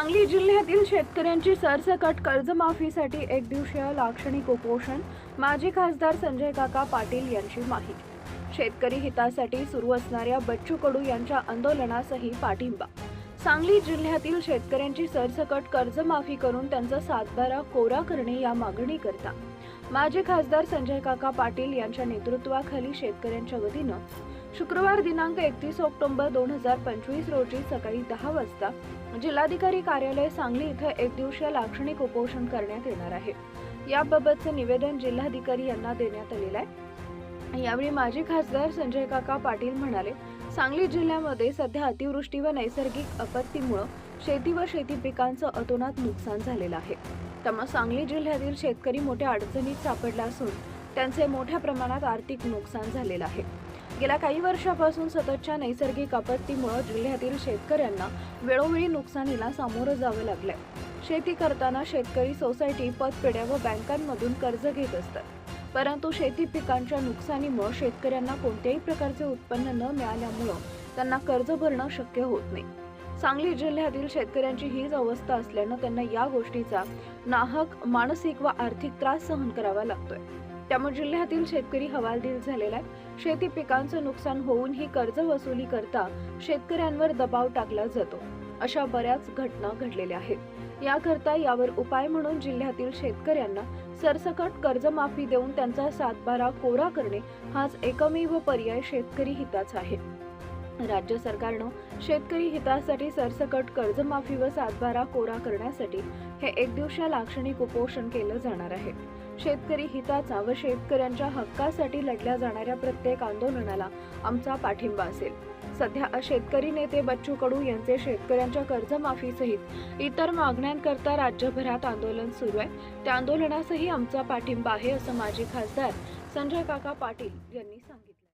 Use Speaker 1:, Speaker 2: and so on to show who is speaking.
Speaker 1: सांगली जिल्ह्यातील शेतकऱ्यांची सरसकट कर्जमाफीसाठी एक दिवसीय लाक्षणिक उपोषण. माजी खासदार संजय काका पाटील यांची माहिती. शेतकरी हितासाठी सुरू असणाऱ्या बच्चू कडू यांच्या आंदोलनासही पाठिंबा. सांगली जिल्ह्यातील शेतकऱ्यांची सरसकट कर्जमाफी करून त्यांचा सातबारा कोरा करणे या मागणी करता माजी खासदार संजय काका पाटील यांच्या नेतृत्वाखाली शेतकऱ्यांच्या वतीनं शुक्रवार दिनांक एकतीस ऑक्टोबर दोन हजार पंचवीस रोजी सकाळी दहा वाजता जिल्हाधिकारी कार्यालय सांगली इथं एक दिवसीय लाक्षणिक उपोषण करण्यात येणार आहे. याबाबतचं निवेदन जिल्हाधिकारी यांना देण्यात आलेलं आहे. यावेळी माजी खासदार संजय काका पाटील म्हणाले सांगली जिल्ह्यामध्ये सध्या अतिवृष्टी व नैसर्गिक आपत्तीमुळं शेती व शेती पिकांचं अतोनात नुकसान झालेलं आहे. त्यामुळे सांगली जिल्ह्यातील शेतकरी मोठ्या अडचणीत सापडला असून त्यांचे मोठ्या प्रमाणात आर्थिक नुकसान झालेलं आहे. गेल्या काही वर्षापासून सततच्या नैसर्गिक आपत्तीमुळे जिल्ह्यातील शेतकऱ्यांना वेळोवेळी नुकसानीला सामोरं जावं लागलंय. शेती करताना शेतकरी सोसायटी पतपेढ्या व बँकांमधून कर्ज घेत असतात. परंतु शेती पिकांच्या नुकसानीमुळे शेतकऱ्यांना कोणत्याही प्रकारचे उत्पन्न न मिळाल्यामुळं त्यांना कर्ज भरणं शक्य होत नाही. सांगली जिल्ह्यातील शेतकऱ्यांची हीच अवस्था असल्यानं त्यांना या गोष्टीचा नाहक मानसिक व आर्थिक त्रास सहन करावा लागतोय. त्यामुळे जिल्ह्यातील शेतकरी हवालदिल झालेला आहे. शेती पिकांचं नुकसान होऊन ही कर्ज वसुली करता शेतकऱ्यांवर दबाव टाकला जातो. अशा बऱ्याच घटना घडलेल्या आहेत. याकरता यावर उपाय म्हणून जिल्ह्यातील शेतकऱ्यांना सरसकट कर्जमाफी देऊन त्यांचा सातबारा कोरा करणे हाच एकमेव पर्याय शेतकरी हिताचा आहे. राज्य सरकारनं शेतकरी हितासाठी सरसकट कर्जमाफी व सातबारा कोरा करण्यासाठी हे एक दिवसा लाक्षणिक उपोषण केलं जाणार आहे. शेतकरी हिताचा व शेतकऱ्यांच्या हक्कासाठी लढल्या जाणाऱ्या प्रत्येक आंदोलनाला आमचा पाठिंबा असेल. सध्या शेतकरी नेते बच्चू कडू यांचे शेतकऱ्यांच्या कर्जमाफीसहित इतर मागण्यांकरता राज्यभरात आंदोलन सुरू आहे. त्या आंदोलनासही आमचा पाठिंबा आहे असं माजी खासदार संजय काका पाटील यांनी सांगितलं.